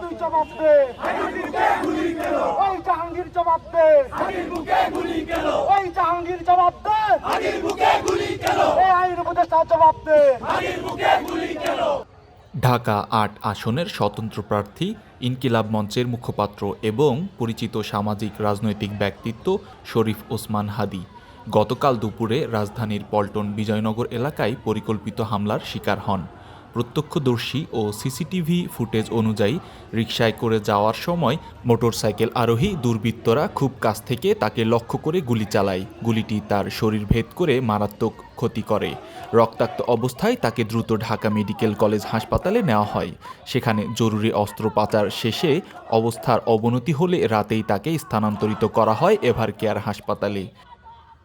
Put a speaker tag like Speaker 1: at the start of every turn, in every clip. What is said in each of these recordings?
Speaker 1: তুই জবাব দে। ওই জাহাঙ্গীর জবাব দে। ওই জাহাঙ্গীর জবাব দে। আইন উপদেষ্টা জবাব দে।
Speaker 2: ঢাকা আট আসনের স্বতন্ত্র প্রার্থী, ইনকিলাব মঞ্চের মুখপাত্র এবং পরিচিত সামাজিক রাজনৈতিক ব্যক্তিত্ব শরীফ ওসমান হাদি। গতকাল দুপুরে রাজধানীর পল্টন বিজয়নগর এলাকায় পরিকল্পিত হামলার শিকার হন। প্রত্যক্ষদর্শী ও সিসিটিভি ফুটেজ অনুযায়ী রিকশায় করে যাওয়ার সময় মোটরসাইকেল আরোহী দুর্বৃত্তরা খুব কাছ থেকে তাকে লক্ষ্য করে গুলি চালায়। গুলিটি তার শরীর ভেদ করে মারাত্মক ক্ষতি করে। রক্তাক্ত অবস্থায় তাকে দ্রুত ঢাকা মেডিকেল কলেজ হাসপাতালে নেওয়া হয়। সেখানে জরুরি অস্ত্রোপচার শেষে অবস্থার অবনতি হলে রাতেই তাকে স্থানান্তরিত করা হয় এভার কেয়ার হাসপাতালে।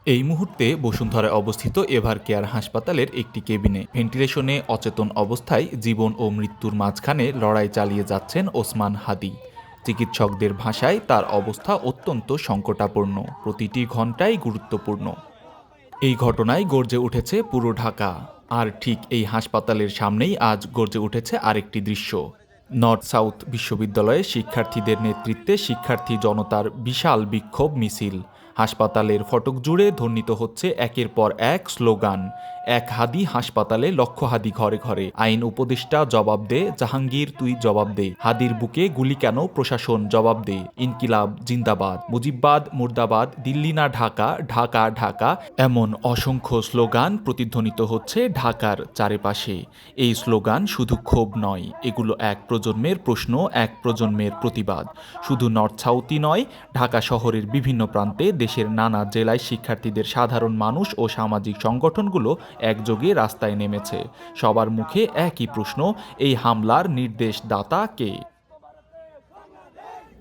Speaker 2: এই মুহূর্তে বসুন্ধরায় অবস্থিত এভার কেয়ার হাসপাতালের একটি কেবিনে ভেন্টিলেশনে অচেতন অবস্থায় জীবন ও মৃত্যুর মাঝখানে লড়াই চালিয়ে যাচ্ছেন ওসমান হাদি। চিকিৎসকদের ভাষায় তার অবস্থা অত্যন্ত সংকটাপূর্ণ। প্রতিটি ঘন্টাই গুরুত্বপূর্ণ। এই ঘটনায় গর্জে উঠেছে পুরো ঢাকা। আর ঠিক এই হাসপাতালের সামনেই আজ গর্জে উঠেছে আরেকটি দৃশ্য। নর্থ সাউথ বিশ্ববিদ্যালয়ে শিক্ষার্থীদের নেতৃত্বে শিক্ষার্থী জনতার বিশাল বিক্ষোভ মিছিল। হাসপাতালের ফটক জুড়ে ধ্বনিত হচ্ছে একের পর এক স্লোগান, এক হাদি হাসপাতালে লক্ষ হাদি ঘরে ঘরে। আইন উপদেষ্টা জবাব দে, জাহাঙ্গীর, তুই জবাব দে। হাদির বুকে গুলি কেন, প্রশাসন জবাব দে, ইনকিলাব, জিন্দাবাদ। মুজিববাদ, মুর্দাবাদ, দিল্লি না ঢাকা ঢাকা ঢাকা। এমন অসংখ্য স্লোগান প্রতিধ্বনিত হচ্ছে ঢাকার চারিপাশে। এই স্লোগান শুধু ক্ষোভ নয়, এগুলো এক প্রজন্মের প্রশ্ন, এক প্রজন্মের প্রতিবাদ। শুধু নর্থ সাউথই নয়, ঢাকা শহরের বিভিন্ন প্রান্তে দেশের নানা জেলায় শিক্ষার্থীদের সাধারণ মানুষ ও সামাজিক সংগঠনগুলো একযোগে রাস্তায় নেমেছে। সবার মুখে একই প্রশ্ন, এই হামলার নির্দেশদাতা কে?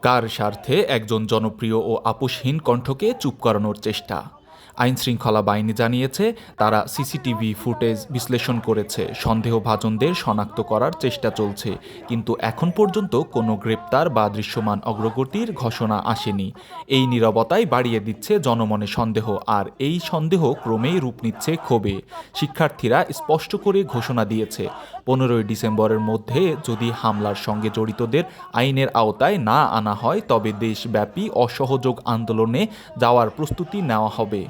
Speaker 2: কার স্বার্থে একজন জনপ্রিয় ও আপোষহীন কণ্ঠকে চুপ করানোর চেষ্টা? আইন শৃঙ্খলা বাহিনী জানিয়েছে, তারা সিসিটিভি ফুটেজ বিশ্লেষণ করেছে। সন্দেহভাজনদের শনাক্ত করার চেষ্টা চলছে, কিন্তু এখন পর্যন্ত কোনো গ্রেপ্তার বা দৃশ্যমান অগ্রগতির ঘোষণা আসেনি। এই নীরবতাই বাড়িয়ে দিচ্ছে জনমনে সন্দেহ, আর এই সন্দেহ ক্রমেই রূপ নিচ্ছে ক্ষোভে। শিক্ষার্থীরা স্পষ্ট করে ঘোষণা দিয়েছে, পনেরোই ডিসেম্বরের মধ্যে যদি হামলার সঙ্গে জড়িতদের আইনের আওতায় না আনা হয়, তবে দেশব্যাপী অসহযোগ আন্দোলনে যাওয়ার প্রস্তুতি নেওয়া হবে।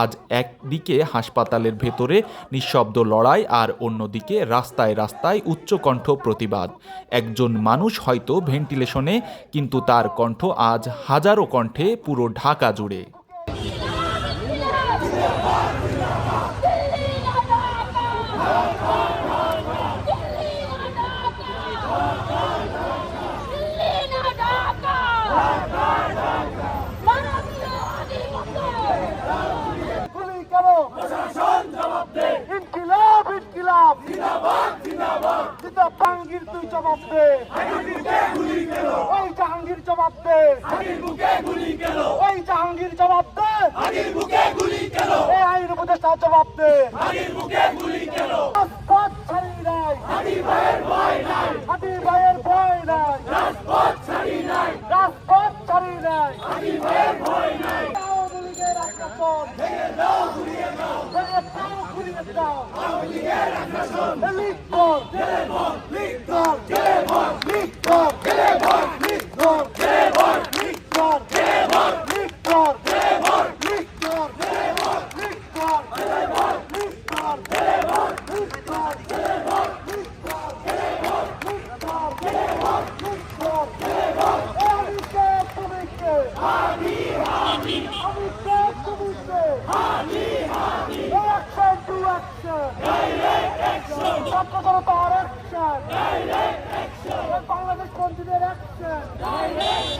Speaker 2: আজ একদিকে হাসপাতালের ভেতরে নিঃশব্দ লড়াই আর অন্যদিকে রাস্তায় রাস্তায় উচ্চকণ্ঠ প্রতিবাদ। একজন মানুষ হয়তো ভেন্টিলেশনে, কিন্তু তার কণ্ঠ আজ হাজারো কণ্ঠে পুরো ঢাকা জুড়ে
Speaker 1: গুলি কেন ইনকিলাব ইনকিলাব জাহাঙ্গীর তুই জবাব দে। ওই জাহাঙ্গীর জবাব দে। ওই জাহাঙ্গীর জবাব দে। এই আইন উপদেষ্টা জবাব দে। রাজপথ ছাড়ি নাই। হাতি ভাইয়ের ভয় নাই। রাজপথ ছাত্র জনতা অ্যাকশন বাংলাদেশ কন্টিনিউর অ্যাকশন